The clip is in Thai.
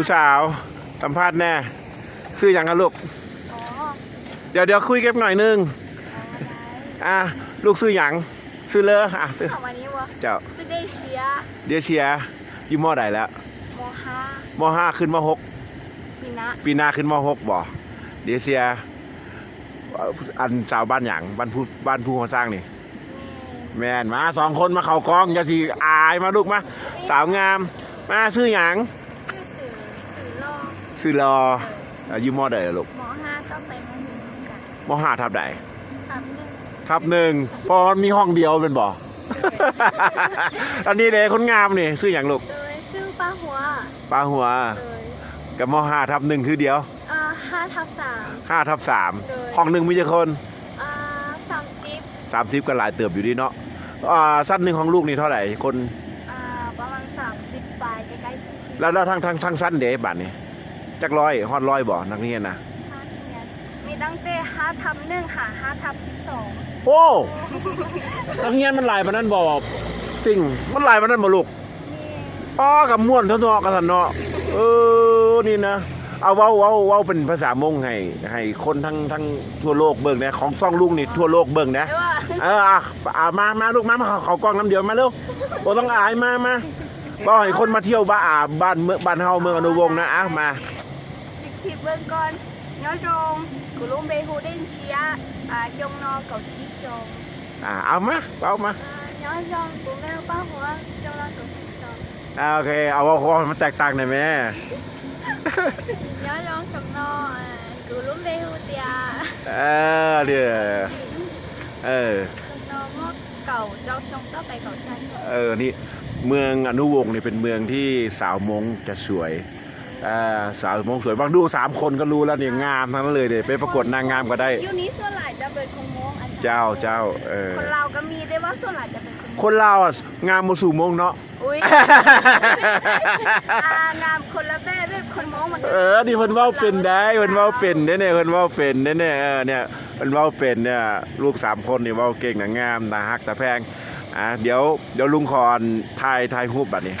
ผู้สาวสัมภาษณ์แน่ซื้ออย่างกันลูกอ๋อเดี๋ยวเดี๋ยวคุยกันหน่อยนึงอ๋อได้อะลูกซื้ออย่างซื้อเลออะซื้อของวันนี้วะเจ้าซื้อได้เชียเดียเชียร์อยี่มอใดแล้วโมฮามห้าขึ้นมหกปีนะปีหน้าขึ้นมหกบ่เดียเชียร์เอ่ออันสาวบ้านหยังบ้านผู้บ้านผู้ก่อสร้างนี่แม่นมาสองคนมาเข้ากองอย่าสิอายมาลูกมาสาวงามมาซื้อหยัง ชื่อสื่อสื่อโลก ซื้อรออายุมอใดล่ะลูกหมอห้าก็ไปมาถึงกันมห้าทับใดทำหนึ่งทับหนึ่งเพอมีห้องเดียวเป็นบ่ อันนี้เลยคนงามนี่ซื้ออย่างลูกโดยซื้อป้าหัวปลาหัวโดยกับมห้าทับหนึ่งคือเดียวเอ่อห้าทับสาม ห้าทับสามเลยห้องหนึ่งมีกี่คนเอ่อสามสิบสามสิบก็หลายเติบอยู่ดีเนาะอ่าสั้นหนึ่งของลูกนี่เท่าไหร่คนอ่าประมาณสามสิบปลายใกล้ๆสี่สิบแล้วแล้วทางทางทางสั้นเด๋บัตรนี่ จักร้อยฮอดร้อยบ่นักเรียนนะชาติเนียนมีตั้งแต่ห้าทับหนึ่งหาห้าทับสิบสองโอ้นักเรียนมันหลายปานนั้นบ่จริงมันหลายปานนั้นบ่ลูกมีป้อกับม่วนเท่าเนาะกันเนาะเออนี่นะเอาเว้าเว้าเว้าเป็นภาษามงให้ให้คนทั้งทั้งทั่วโลกเบิ่งนะของซ่องลุงนี่ทั่วโลกเบิ่งนะเรียกว่าเอออะอะมามาลูกมามาเขาเขากล้องน้ำเดียวมาเร็วโอ้ต้องอายมามาบ่ให้คนมาเที่ยวบ้านอ่าบ้านเมืองบ้านเฮาเมืองอนุวงศ์นะอะมา สิคิดเบิ่งก่อนย้อนจงกุลุมเบฮูเดนเชียอ่าจงนอเกาชิจงอ่าเอามาเอามาอ่าย้อนจงกุเมลป้าหัวจงนอเกาชิจงอ่าโอเคเอาว่าว่ามันแตกต่างหน่อยแม่ย้อนจงจงนออ่ากุลุมเบฮูเตียเออเดี๋ยวเออจงนอมอกเก่าเจ้าชงก็ไปเก่าชันเออนี่เมืองอนุวงศ์นี่เป็นเมืองที่สาวมงจะสวยอ่า สาวมงสวยบางดูสามคนก็รู้แล้วเนี่ยงามทั้งนั้นเลยเดี๋ยไปประกวดนางงามก็ได้ยูนี้ส่วนหลายจะเป็นคงมงอันเจ้าเจ้าเออคนเราก็มีได้ว่าส่วนหลายจะเป็นคงมงคนเราวอะงามมาสู่มงเนาะอุ้ยอ่างามคนละแบบแบบคนมองมันเออนี่เพิ่นเว้าเป็นได้เพิ่นเว้าเป็นเด้เนี่ยเพิ่นเว้าเป็นเด้เนี่ยเออเนี่ยเพิ่นเว้าเป็นเนี่ยลูกสามคนนี่เว้าเก่งนะงามตาฮักตาแพงอะเดี๋ยวเดี๋ยวลุงขอนถ่ายถ่ายรูปบัดนี้